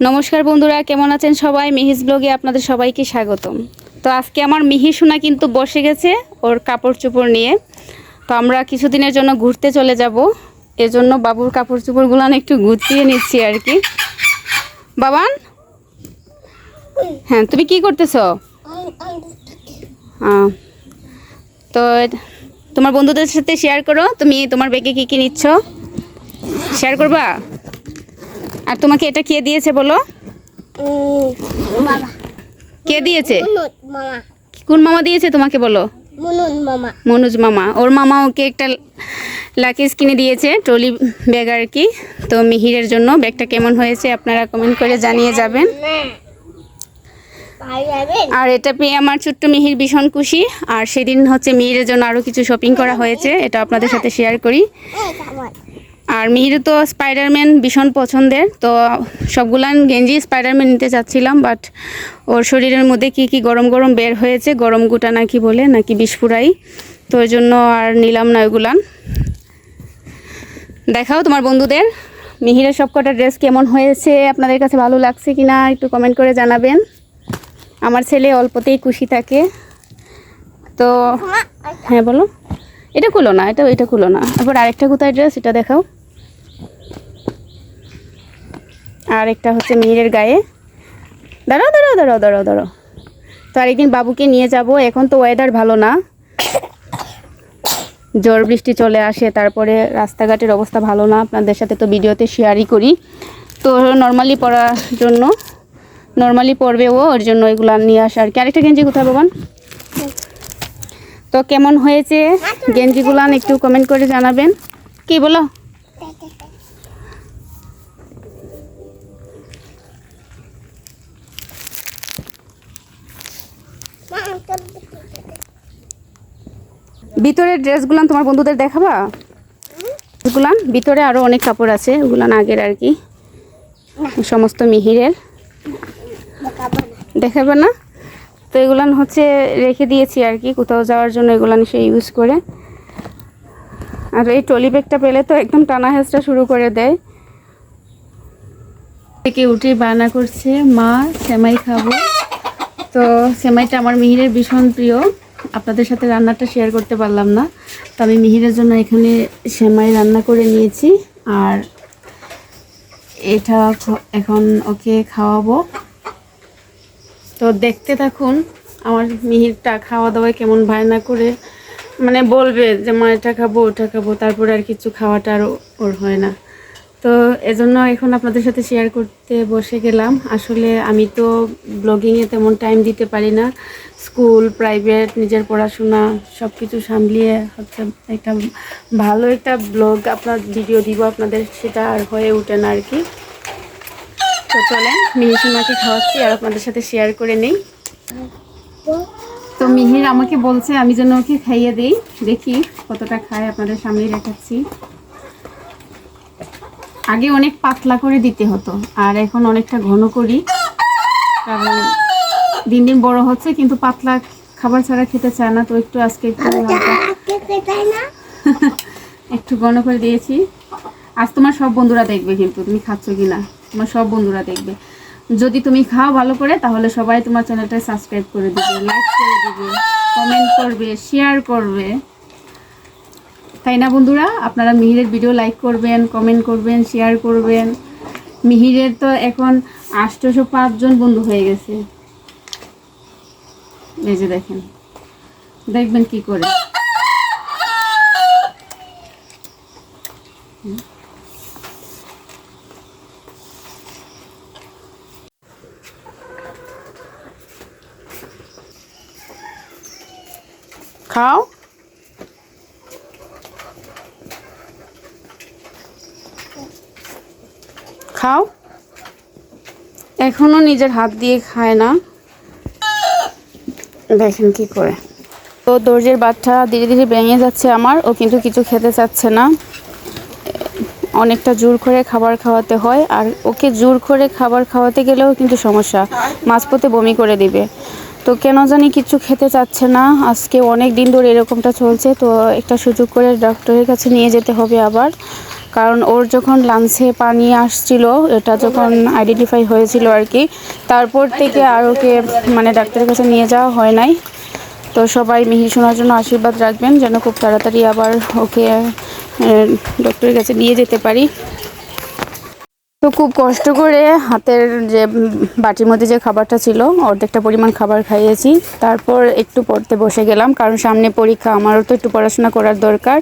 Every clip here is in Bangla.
নমস্কার বন্ধুরা কেমন আছেন সবাই? মিহিস ব্লগে আপনাদের সবাইকে স্বাগতম। তো আজকে আমার মিহি সোনা কিন্তু বসে গেছে ওর কাপড় চোপড় নিয়ে। তো আমরা কিছুদিনের জন্য ঘুরতে চলে যাব। এজন্য বাবুর কাপড় চোপড়গুলো একটু গুছিয়ে নিচ্ছি আর কি। বাবান? হ্যাঁ তুমি কি করতেছ? আহ, তো তোমার বন্ধুদের সাথে শেয়ার করো। তুমি তোমার ব্যাগে কী কী নিচ্ছ? শেয়ার করবা? আর তোমাকে এটা কে দিয়েছে বলো? মামা। কে দিয়েছে? মামা। কোন মামা দিয়েছে তোমাকে বলো? মনোজ মামা। ওর মামা ওকে একটা লাকিজ কিনে দিয়েছে ট্রলি ব্যাগ আর কি। তো মিহিরের জন্য ব্যাগটা কেমন হয়েছে আপনারা কমেন্ট করে জানিয়ে যাবেন। আর এটা পেয়ে আমার ছোট্ট মিহির ভীষণ খুশি। আর সেদিন হচ্ছে মিহিরের জন্য আরও কিছু শপিং করা হয়েছে এটা আপনাদের সাথে শেয়ার করি। খাবার আর মিহির তো স্পাইডারম্যান ভীষণ পছন্দের, তো সবগুলান গেঞ্জি স্পাইডারম্যান নিতে চাচ্ছিলাম বাট ওর শরীরের মধ্যে কি কি গরম গরম বের হয়েছে, গরম গুটা নাকি বলে, নাকি বিস্ফুরাই, তো ওই জন্য আর নিলাম না ওইগুলান দেখাও তোমার বন্ধুদের, মিহিরের সবকটা ড্রেস কেমন হয়েছে, আপনাদের কাছে ভালো লাগছে কি না একটু কমেন্ট করে জানাবেন। আমার ছেলে অল্পতেই খুশি থাকে, তো হ্যাঁ বলো। এটা খুলো না, এটা এটা খুলো না। এবার আরেকটা কোথায় ড্রেস এটা দেখাও। আর একটা হচ্ছে মিহিরের গায়ে। দাঁড়াও দাঁড়াও দাঁড়াও দাঁড়াও দাঁড়াও। তো আরেকদিন বাবুকে নিয়ে যাব, এখন তো ওয়েদার ভালো না। ঝড় বৃষ্টি চলে আসে, তারপরে রাস্তাঘাটের অবস্থা ভালো না। আপনাদের সাথে তো ভিডিওতে শেয়ারই করি। তো নর্মালি পড়ার জন্য নর্মালি পড়বে ও, ওর জন্য এগুলো নিয়ে আসা আর কি, আরেকটা গেঞ্জি কোথায় বাবান তো কেমন হয়েছে? গেঞ্জিগুলান একটু কমেন্ট করে জানাবেন। কি বলো? ভিতরের ড্রেসগুলান তোমার বন্ধুদের দেখাবা? ওগুলান ভিতরে আরও অনেক কাপড় আছে ওগুলান আগের আর কি। সমস্ত মিহিরের। দেখাবে না? তো এগুলান হচ্ছে রেখে দিয়েছি আর কি, কোথাও যাওয়ার জন্য এগুলান সে ইউজ করে। আর এই ট্রলি ব্যাগটা পেলে তো একদম টানা হেঁচড়া শুরু করে দেয়। থেকে উঠে বায়না করছে, মা, সেমাই খাব। তো সেমাইটা আমার মিহিরের ভীষণ প্রিয়। আপনাদের সাথে রান্নাটা শেয়ার করতে পারলাম না। তো আমি মিহিরের জন্য এখানে সেমাই রান্না করে নিয়েছি। আর এটা এখন ওকে খাওয়াবো। তো দেখতে থাকুন আমার মিহিরটা খাওয়া দাওয়ায় কেমন বায়না করে মানে বলবে যে, মা, এটা খাব, ওটা খাব। তারপরে আর কিছু খাওয়াটা আর ওর হয় না। তো এজন্য এখন আপনাদের সাথে শেয়ার করতে বসে গেলাম। আসলে আমি তো ব্লগিংয়ে তেমন টাইম দিতে পারি না। স্কুল প্রাইভেট নিজের পড়াশোনা সব কিছু সামলিয়ে হচ্ছে একটা ভালো একটা ব্লগ আপনার ভিডিও দিব আপনাদের, সেটা আর হয়ে ওঠে না আর কি। তো চলেন মিহিসীমাকে খাওয়াচ্ছি আর আপনাদের সাথে শেয়ার করে নেই। তো মিহির আমাকে বলছে আমি যেন ওকে খাইয়ে দিই দেখি কতটা খায় আপনাদের সামনেই দেখাচ্ছি। আগে অনেক পাতলা করে দিতে হতো আর এখন অনেকটা ঘন করি। কারণ দিন দিন বড় হচ্ছে কিন্তু পাতলা খাবার ছাড়া খেতে চায় না তো একটু আজকে একটু ঘন করে দিয়েছি। আজ তোমার সব বন্ধুরা দেখবে কিন্তু তুমি খাচ্ছ কি না তোমার সব বন্ধুরা দেখবে। যদি তুমি খাও ভালো করে, তাহলে সবাই তোমার চ্যানেলটা সাবস্ক্রাইব করে দেবে লাইক করে দেবে কমেন্ট করবে শেয়ার করবে। তাই না বন্ধুরা? আপনারা মিহিরের ভিডিও লাইক করবেন কমেন্ট করবেন শেয়ার করবেন। মিহিরের তো এখন আষ্টশো পাঁচজন বন্ধু হয়ে গেছে। এই যে দেখেন। দেখবেন কি করে। খাও। খাও। এখনও নিজের হাত দিয়ে খায় না। দেখেন কি করে। তো দর্জির বাচ্চা ধীরে ধীরে ভেঙে যাচ্ছে আমার, ও কিন্তু কিছু খেতে চাচ্ছে না। অনেকটা জোর করে খাবার খাওয়াতে হয়, আর ওকে জোর করে খাবার খাওয়াতে গেলেও কিন্তু সমস্যা, মাঝপথে বমি করে দিবে। তো কেন জানি কিছু খেতে চাচ্ছে না। আজকে অনেক দিন ধরে এরকমটা চলছে, তো একটা সুযোগ করে ডক্টরের কাছে নিয়ে যেতে হবে আবার। কারণ ওর যখন লাঞ্চে পানি আসছিল, এটা যখন আইডেন্টিফাই হয়েছিল আর কি, তারপর থেকে আর ওকে মানে ডাক্তারের কাছে নিয়ে যাওয়া হয় নাই। তো সবাই মিহি শোনার জন্য আশীর্বাদ রাখবেন, যেন খুব তাড়াতাড়ি আবার ওকে ডক্টরের কাছে নিয়ে যেতে পারি। তো খুব কষ্ট করে হাতের যে বাটির মধ্যে যে খাবারটা ছিল, অর্ধেকটা পরিমাণ খাবার খাইয়েছি। তারপর একটু পড়তে বসে গেলাম, কারণ সামনে পরীক্ষা, আমারও তো একটু পড়াশোনা করার দরকার।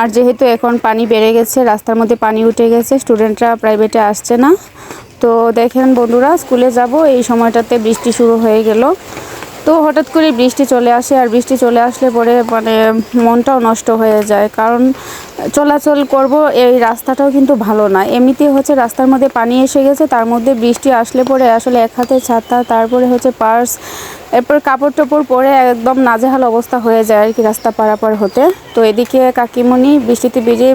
আর যেহেতু এখন পানি বেড়ে গেছে, রাস্তার মধ্যে পানি উঠে গেছে, স্টুডেন্টরা প্রাইভেটে আসছে না। তো দেখেন বন্ধুরা, স্কুলে যাব, এই সময়টাতে বৃষ্টি শুরু হয়ে গেল। তো হঠাৎ করে বৃষ্টি চলে আসে আর বৃষ্টি চলে আসলে পরে মানে মনটাও নষ্ট হয়ে যায়। কারণ চলাচল করব এই রাস্তাটাও কিন্তু ভালো না। এমনিতে হচ্ছে রাস্তার মধ্যে পানি এসে গেছে, তার মধ্যে বৃষ্টি আসলে পরে আসলে এক হাতে ছাতা, তারপরে হচ্ছে পার্স, এরপর কাপড় টাপড় পরে একদম নাজেহাল অবস্থা হয়ে যায় আর কি রাস্তা পারাপার হতে। তো এদিকে কাকিমণি বৃষ্টিতে ভিজে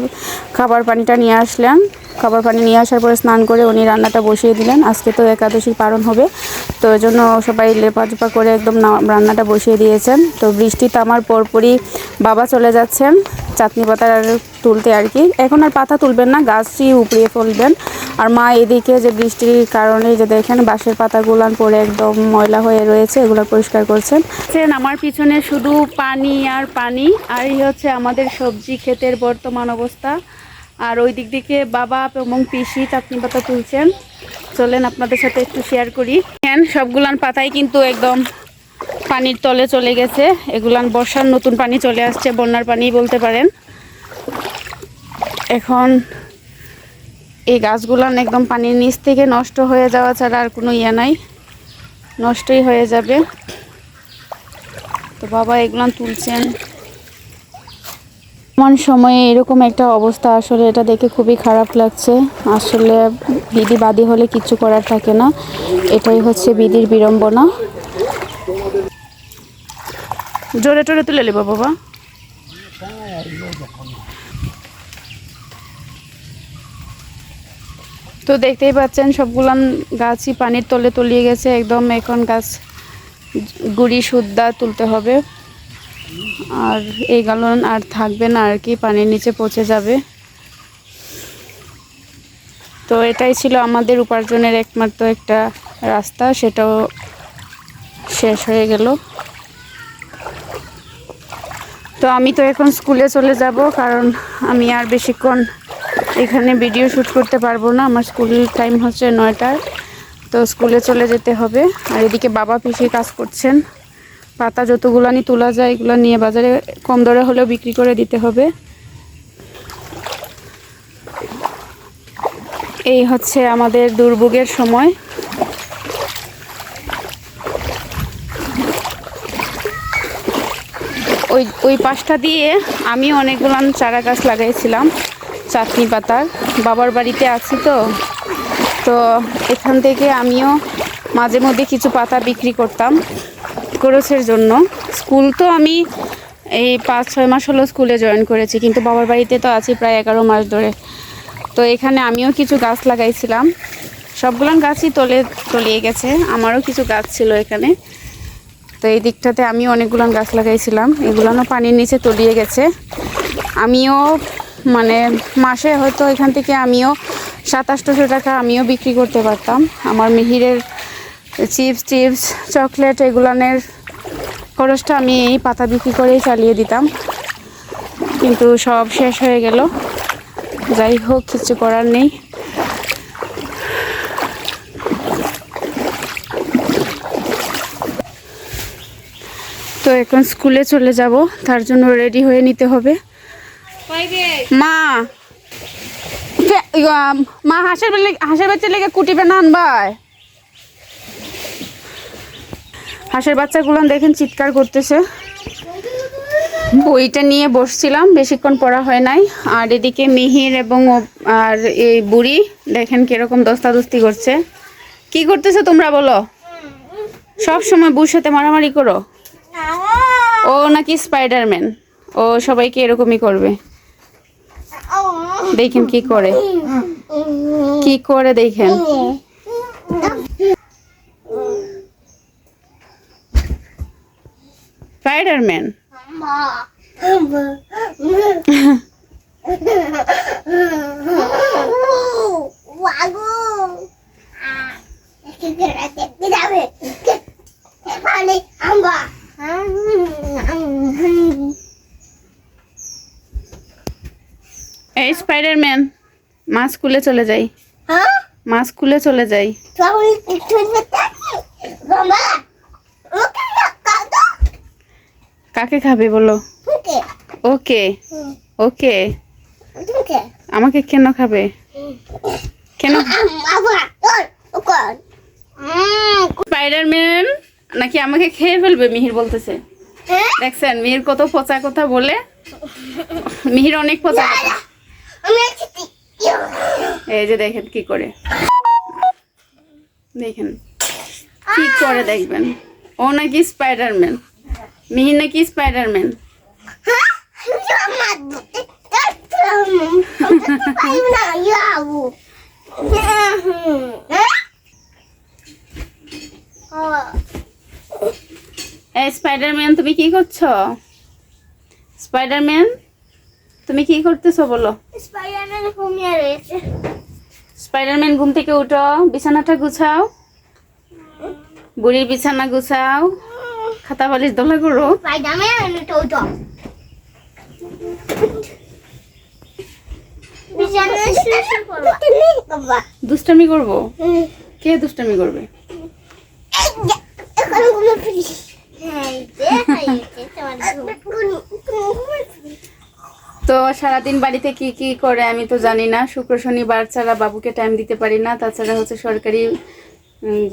খাবার পানিটা নিয়ে আসলেন। খাবার পানি নিয়ে আসার পরে স্নান করে উনি রান্নাটা বসিয়ে দিলেন। আজকে তো একাদশীর পালন হবে। তো ওই জন্য সবাই লেপা চোপা করে একদম রান্নাটা বসিয়ে দিয়েছেন। তো বৃষ্টি থামার পরপরই বাবা চলে যাচ্ছেন চাটনি পাতা তুলতে আর কি। এখন আর পাতা তুলবেন না, গাছই উপড়িয়ে ফেলবেন। আর মা এদিকে যে বৃষ্টির কারণে যে দেখেন বাঁশের পাতাগুলান পরে একদম ময়লা হয়ে রয়েছে, এগুলো পরিষ্কার করছেন। আমার পিছনে শুধু পানি আর পানি, আর এই হচ্ছে আমাদের সবজি ক্ষেতের বর্তমান অবস্থা। আর ওই দিক থেকে বাবা এবং পিসি চাটনি পাতা তুলছেন। চলেন আপনাদের সাথে একটু শেয়ার করি। হ্যাঁ সবগুলান পাতাই কিন্তু একদম পানির তলে চলে গেছে। এগুলান বর্ষার নতুন পানি চলে আসছে, বন্যার পানি বলতে পারেন। এখন এই গাছগুলান একদম পানির নিচ থেকে নষ্ট হয়ে যাওয়া ছাড়া আর কোনো ইয়ে নাই। নষ্টই হয়ে যাবে। তো বাবা এগুলান তুলছেন। বর্তমান সময়ে এরকম একটা অবস্থা, আসলে এটা দেখে খুবই খারাপ লাগছে। আসলে বিধি বাদী হলে কিছু করার থাকে না। এটাই হচ্ছে বিধির বিড়ম্বনা। জোরে টোরে তুলে নেব, বাবা। তো দেখতেই পাচ্ছেন সবগুলান গাছই পানির তলে তলিয়ে গেছে। একদম এখন গাছ গুড়ি সুদ্দা তুলতে হবে। আর এই গালন আর থাকবে না, আর কি, পানির নিচে পচে যাবে। তো এটাই ছিল আমাদের উপার্জনের একমাত্র একটা রাস্তা, সেটাও শেষ হয়ে গেল। তো আমি তো এখন স্কুলে চলে যাব, কারণ আমি আর বেশিক্ষণ এখানে ভিডিও শ্যুট করতে পারব না। আমার স্কুল টাইম হচ্ছে নয়টার, তো স্কুলে চলে যেতে হবে। আর এদিকে বাবা পিসি কাজ করছেন। পাতা যতগুলো যতগুলানি তোলা যায়, এগুলো নিয়ে বাজারে কম দরে হলেও বিক্রি করে দিতে হবে। এই হচ্ছে আমাদের দুর্ভোগের সময়। ওই ওই পাশটা দিয়ে আমি অনেকগুলান চারা গাছ লাগাইছিলাম, চাটনি পাতার। বাবার বাড়িতে আছি তো। তো এখান থেকে আমিও মাঝে মধ্যে কিছু পাতা বিক্রি করতাম। খরচের জন্য। স্কুল তো আমি এই পাঁচ, ছয় মাস হলো স্কুলে জয়েন করেছি, কিন্তু বাবার বাড়িতে তো আছি প্রায় এগারো মাস ধরে। তো এখানে আমিও কিছু গাছ লাগাইছিলাম। সবগুলান গাছই তলে, তলিয়ে গেছে। আমারও কিছু গাছ ছিল এখানে। তো এই দিকটাতে আমি অনেকগুলান গাছ লাগাইছিলাম। এগুলানও পানির নিচে তলিয়ে গেছে। আমিও মানে মাসে হয়তো এখান থেকে আমিও সাতাশশো টাকা আমিও বিক্রি করতে পারতাম। আমার মিহিরের চিপস টিপস চকলেট এগুলানের খরচটা আমি এই পাতা বিক্রি করেই চালিয়ে দিতাম। কিন্তু সব শেষ হয়ে গেল। যাই হোক, কিছু করার নেই। তো এখন স্কুলে চলে যাব। তার জন্য রেডি হয়ে নিতে হবে। মা! মা, হাঁসের বেলে, হাঁসের বাচ্চা লেগে কুটিবে না আনবাই হাঁসের বাচ্চাগুলো দেখেন চিৎকার করতেছে। বইটা নিয়ে বসছিলাম, বেশিক্ষণ পড়া হয় নাই। আর এদিকে মিহির এবং আর এই বুড়ি দেখেন কীরকম দস্তাদস্তি করছে। কি করতেছো তোমরা বলো? সব সময় বুর সাথে মারামারি করো? ও নাকি স্পাইডারম্যান ও সবাইকে এরকমই করবে। দেখেন কি করে। কি করে দেখেন? স্পাইডারম্যান এখানে আমরা এই স্পাইডারম্যান মা স্কুলে চলে যাই। হ্যাঁ? মা স্কুলে চলে যাই তুমি একটু বাবা ওকে কাটো কাকে খাবে বলো? ওকে। ওকে। আমাকে কেন খাবে? কেন? স্পাইডারম্যান নাকি আমাকে খেয়ে ফেলবে মিহির বলতেছে। হ্যাঁ? দেখছেন মিহির কত পচা কথা বলে। মিহির অনেক পচা কথা। এই যে দেখেন কি করে। দেখেন কি করে দেখবেন। ও নাকি স্পাইডারম্যান মিহির নাকি স্পাইডারম্যান স্পাইডারম্যান তুমি কি করছ? স্পাইডারম্যান তুমি কি করতেছো বলো? স্পাইডারম্যান ঘুম থেকে উঠো, বিছানাটা গুছাও, বুড়ির বিছানা গুছাও খাতা বালিশ দোলা করো। দুষ্টামি করব? কে দুষ্টামি করবে? তো সারাদিন বাড়িতে কি কি করে আমি তো জানি না। শুক্র শনিবার ছাড়া বাবুকে টাইম দিতে পারি না। তাছাড়া হচ্ছে সরকারি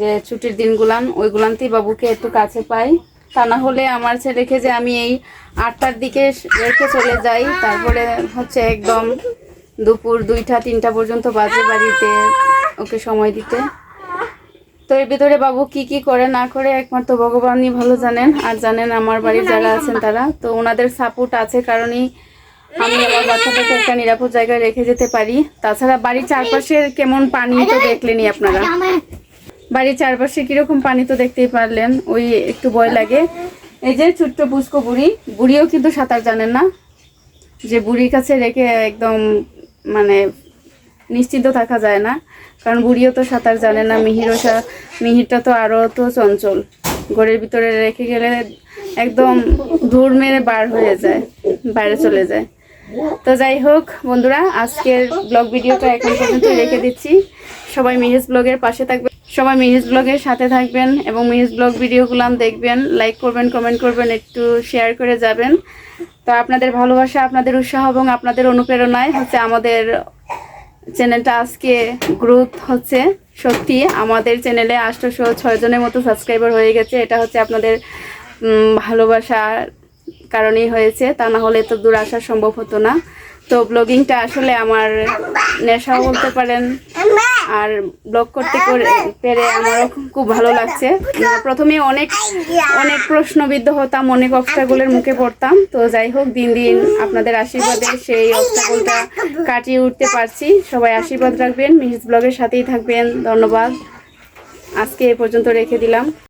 যে ছুটির দিনগুলান ওইগুলানতেই বাবুকে একটু কাছে পাই। তা না হলে আমার ছেলেকে যে আমি এই আটটার দিকে রেখে চলে যাই, তারপরে হচ্ছে একদম দুপুর দুইটা, তিনটা পর্যন্ত বাজে বাড়িতে ওকে সময় দিতে। তো এর ভিতরে বাবু কি কি করে না করে একমাত্র ভগবানই ভালো জানেন, আর জানেন আমার বাড়ির যারা আছেন তারা। তো ওনাদের সাপোর্ট আছে কারণেই আমি আমার বাচ্চাটাকে একটা নিরাপদ জায়গায় রেখে যেতে পারি। তাছাড়া বাড়ির চারপাশের কেমন পানি তো দেখলেনই আপনারা। বাড়ির চারপাশে কীরকম পানি তো দেখতেই পারলেন, ওই একটু ভয় লাগে। এই যে ছোট্ট পুষ্কো বুড়ি, বুড়িও কিন্তু সাঁতার জানেন না। যে বুড়ির কাছে রেখে একদম মানে নিশ্চিন্ত থাকা যায় না, কারণ বুড়িও তো সাঁতার জানে না মিহিরও মিহিরটা তো আরও তো চঞ্চল। ঘরের ভিতরে রেখে গেলে একদম দূর মেরে বার হয়ে যায়, বাইরে চলে যায়। তো যাই হোক বন্ধুরা, আজকের ব্লগ ভিডিওটা এখন পর্যন্ত রেখে দিচ্ছি। সবাই মিহিজ ব্লগের পাশে থাকবেন। সবাই মিহিজ ব্লগের সাথে থাকবেন এবং মিহিজ ব্লগ ভিডিওগুলো দেখবেন লাইক করবেন কমেন্ট করবেন, একটু শেয়ার করে যাবেন। তো আপনাদের ভালোবাসা, আপনাদের উৎসাহ এবং আপনাদের অনুপ্রেরণায় হচ্ছে আমাদের চ্যানেলটা আজকে গ্রোথ হচ্ছে। সত্যি, আমাদের চ্যানেলে আটশোশো ছয় জনের মতো সাবস্ক্রাইবার হয়ে গেছে। এটা হচ্ছে আপনাদের ভালোবাসার কারণেই হয়েছে। তা না হলে তো দূর আসা সম্ভব হতো না। তো ব্লগিংটা আসলে আমার নেশাও বলতে পারেন আর ব্লগ করতে করে পেরে আমার খুব ভালো লাগছে। প্রথমে অনেক অনেক প্রশ্নবিদ্ধ হতাম অনেক অবস্থাগুলোর মুখে পড়তাম। তো যাই হোক দিন দিন আপনাদের আশীর্বাদে সেই অবস্থাগুলোটা কাটিয়ে উঠতে পারছি। সবাই আশীর্বাদ রাখবেন। মিহিস ব্লগের সাথেই থাকবেন। ধন্যবাদ। আজকে এ পর্যন্ত রেখে দিলাম।